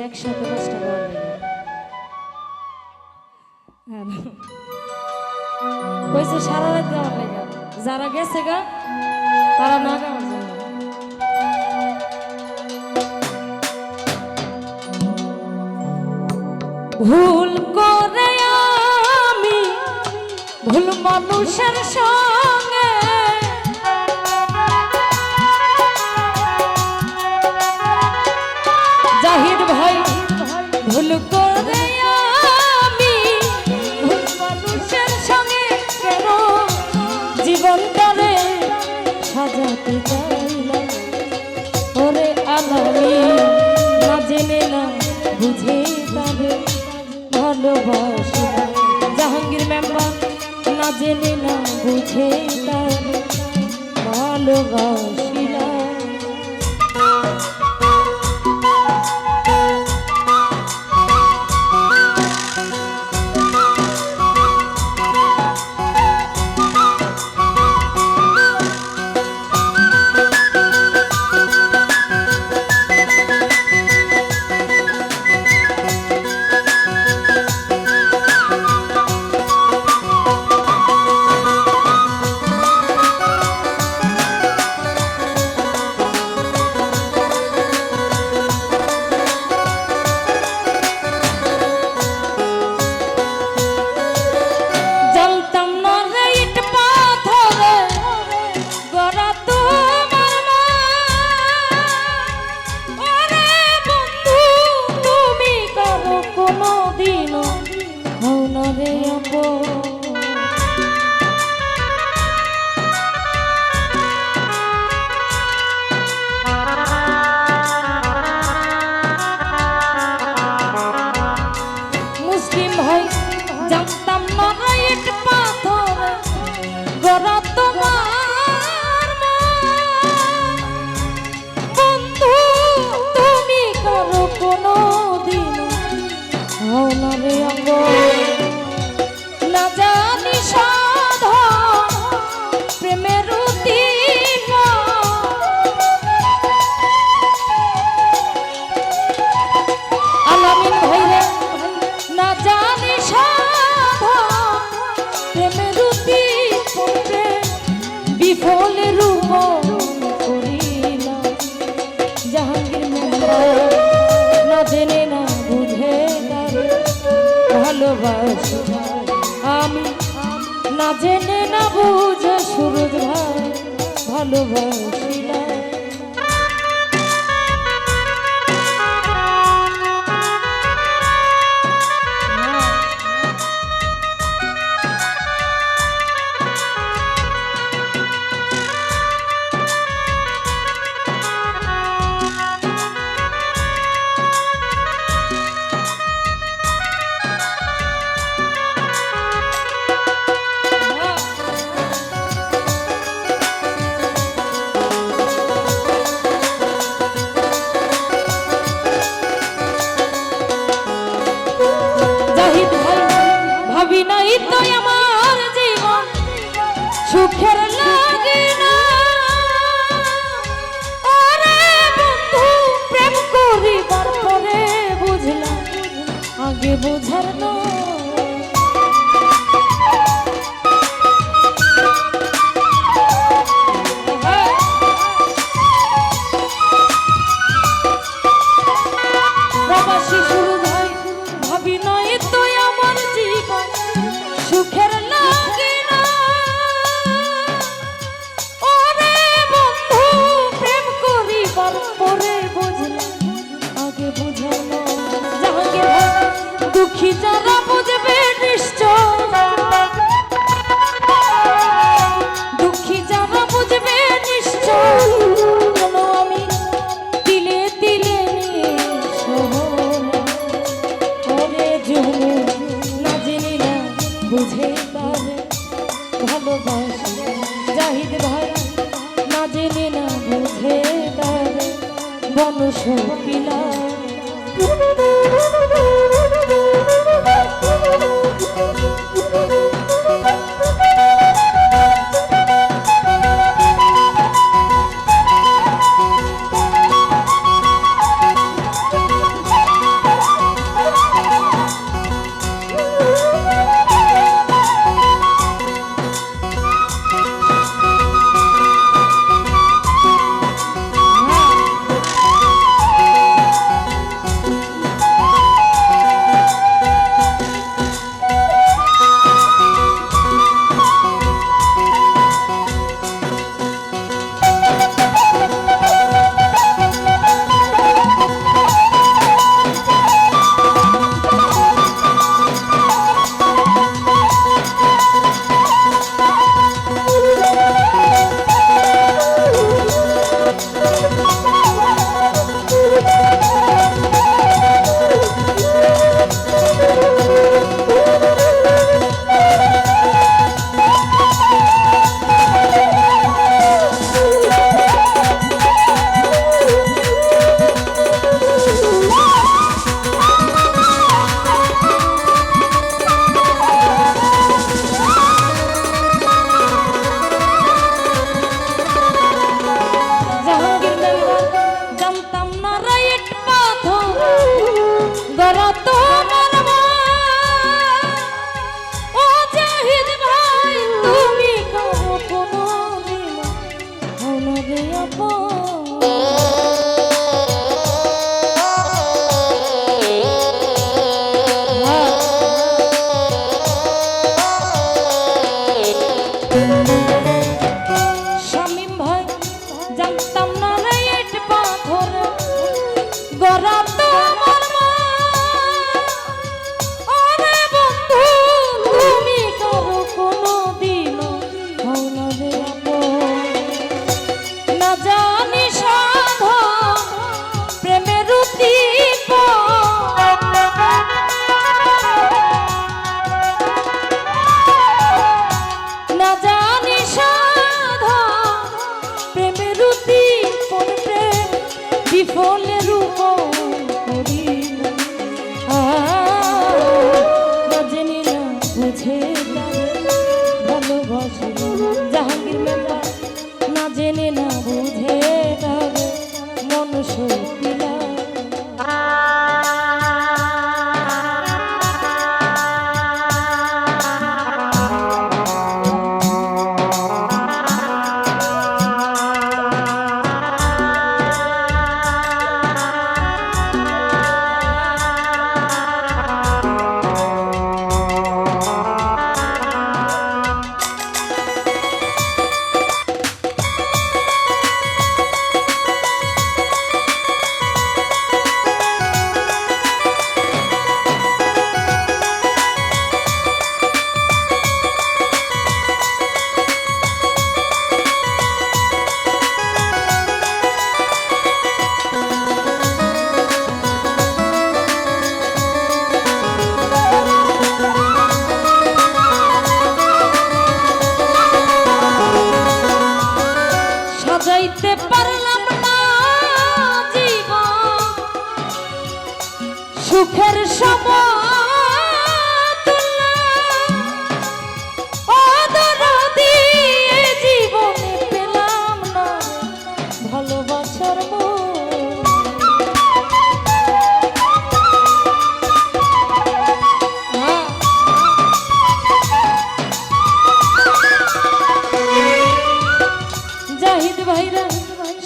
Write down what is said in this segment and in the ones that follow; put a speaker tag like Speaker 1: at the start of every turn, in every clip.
Speaker 1: একসাথে লেগে হয়েছে সারা রাত দেওয়ার লেগে যারা গেছে গা, তারা না গাওয়ার ভুল করে আমি ভুল মানুষের সঙ্গে সাজাতে চাইলাম ওরে আলামি না জেনে না বুঝে তবে ভালোবাসি জাহাঙ্গীর মেম্বার না জেনে না বুঝে তবে ভালোবাসিলাম বিফল রূপ জাহাঙ্গীর না জেনে না বুঝে ভালোবাস ভালোবাসি আমি। না জেনে না বুঝে সুরজ ভাই জাহিদ বোঝার নয় যারা বুঝবে নিশ্চয় দুঃখী যারা বুঝবে নিশ্চয় আমি তিলে না বুঝে তবে ভালোবাসি। জাহিদ ভাই না জেনে না বুঝে বনশ thank you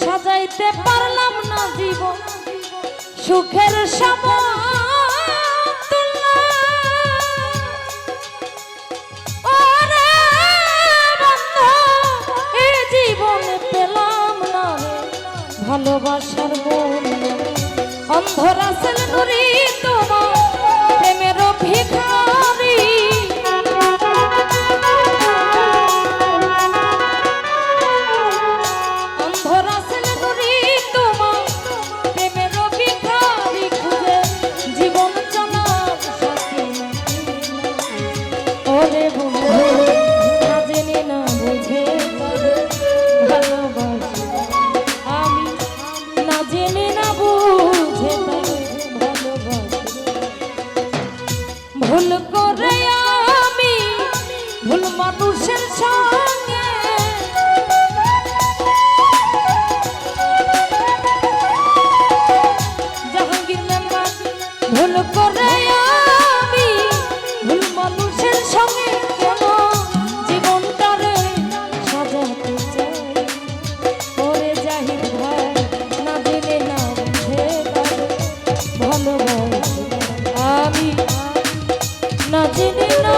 Speaker 1: সাজাইতে পারলাম না জীবন। সুখের সময় ভালোবাসার মূল্য অন্ধরা ছেলে। ভালোবাসি। আমি না না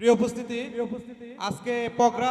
Speaker 2: প্রিয় উপস্থিতি আজকে প্রোগ্রাম